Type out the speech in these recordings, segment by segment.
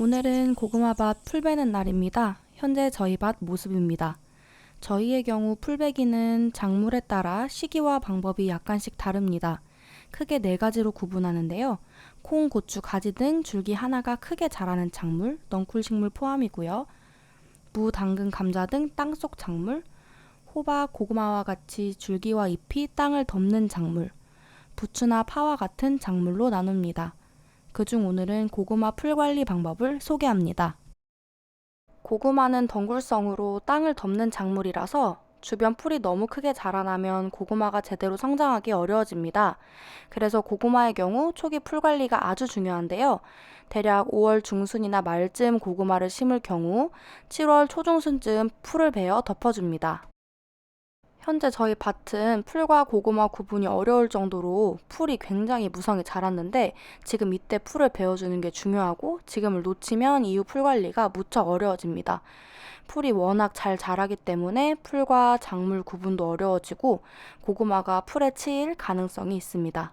오늘은 고구마밭 풀 베는 날입니다. 현재 저희 밭 모습입니다. 저희의 경우 풀베기는 작물에 따라 시기와 방법이 약간씩 다릅니다. 크게 네 가지로 구분하는데요. 콩, 고추, 가지 등 줄기 하나가 크게 자라는 작물, 넝쿨 식물 포함이고요. 무, 당근, 감자 등 땅속 작물, 호박, 고구마와 같이 줄기와 잎이 땅을 덮는 작물, 부추나 파와 같은 작물로 나눕니다. 그중 오늘은 고구마 풀 관리 방법을 소개합니다. 고구마는 덩굴성으로 땅을 덮는 작물이라서 주변 풀이 너무 크게 자라나면 고구마가 제대로 성장하기 어려워집니다. 그래서 고구마의 경우 초기 풀 관리가 아주 중요한데요. 대략 5월 중순이나 말쯤 고구마를 심을 경우 7월 초중순쯤 풀을 베어 덮어줍니다. 현재 저희 밭은 풀과 고구마 구분이 어려울 정도로 풀이 굉장히 무성히 자랐는데 지금 이때 풀을 베어주는 게 중요하고 지금을 놓치면 이후 풀 관리가 무척 어려워집니다. 풀이 워낙 잘 자라기 때문에 풀과 작물 구분도 어려워지고 고구마가 풀에 치일 가능성이 있습니다.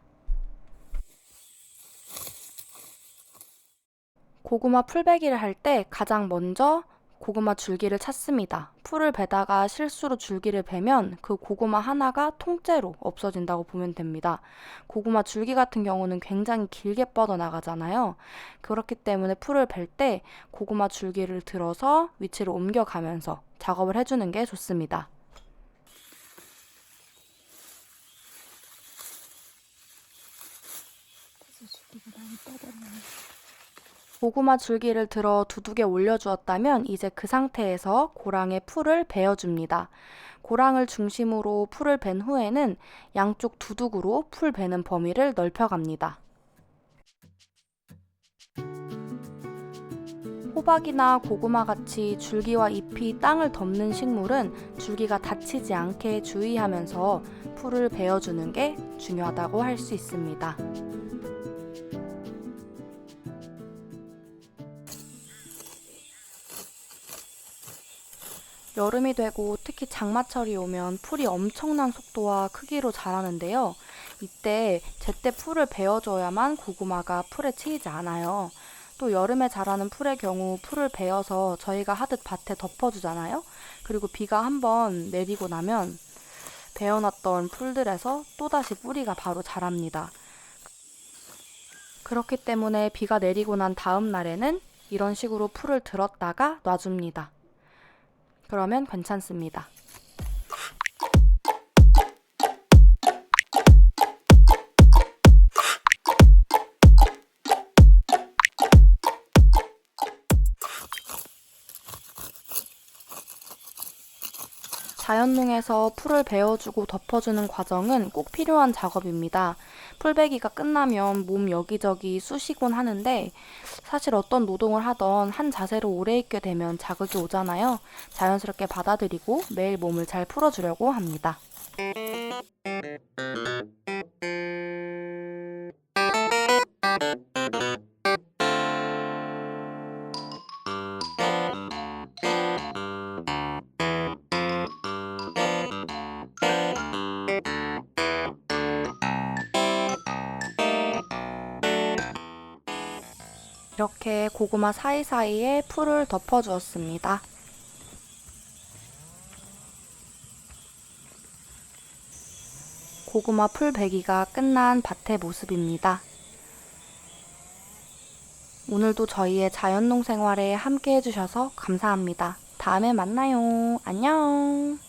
고구마 풀베기를 할 때 가장 먼저 고구마 줄기를 찾습니다. 풀을 베다가 실수로 줄기를 베면 그 고구마 하나가 통째로 없어진다고 보면 됩니다. 고구마 줄기 같은 경우는 굉장히 길게 뻗어 나가잖아요. 그렇기 때문에 풀을 벨 때 고구마 줄기를 들어서 위치를 옮겨가면서 작업을 해주는 게 좋습니다. 고구마 줄기를 들어 두둑에 올려주었다면 이제 그 상태에서 고랑에 풀을 베어줍니다. 고랑을 중심으로 풀을 벤 후에는 양쪽 두둑으로 풀 베는 범위를 넓혀갑니다. 호박이나 고구마 같이 줄기와 잎이 땅을 덮는 식물은 줄기가 다치지 않게 주의하면서 풀을 베어주는 게 중요하다고 할 수 있습니다. 여름이 되고 특히 장마철이 오면 풀이 엄청난 속도와 크기로 자라는데요. 이때 제때 풀을 베어줘야만 고구마가 풀에 치이지 않아요. 또 여름에 자라는 풀의 경우 풀을 베어서 저희가 하듯 밭에 덮어주잖아요. 그리고 비가 한번 내리고 나면 베어놨던 풀들에서 또다시 뿌리가 바로 자랍니다. 그렇기 때문에 비가 내리고 난 다음 날에는 이런 식으로 풀을 들었다가 놔줍니다. 그러면 괜찮습니다. 자연농에서 풀을 베어주고 덮어주는 과정은 꼭 필요한 작업입니다. 풀베기가 끝나면 몸 여기저기 쑤시곤 하는데 사실 어떤 노동을 하던 한 자세로 오래 있게 되면 자극이 오잖아요. 자연스럽게 받아들이고 매일 몸을 잘 풀어주려고 합니다. 이렇게 고구마 사이사이에 풀을 덮어주었습니다. 고구마 풀 베기가 끝난 밭의 모습입니다. 오늘도 저희의 자연농 생활에 함께 해주셔서 감사합니다. 다음에 만나요. 안녕.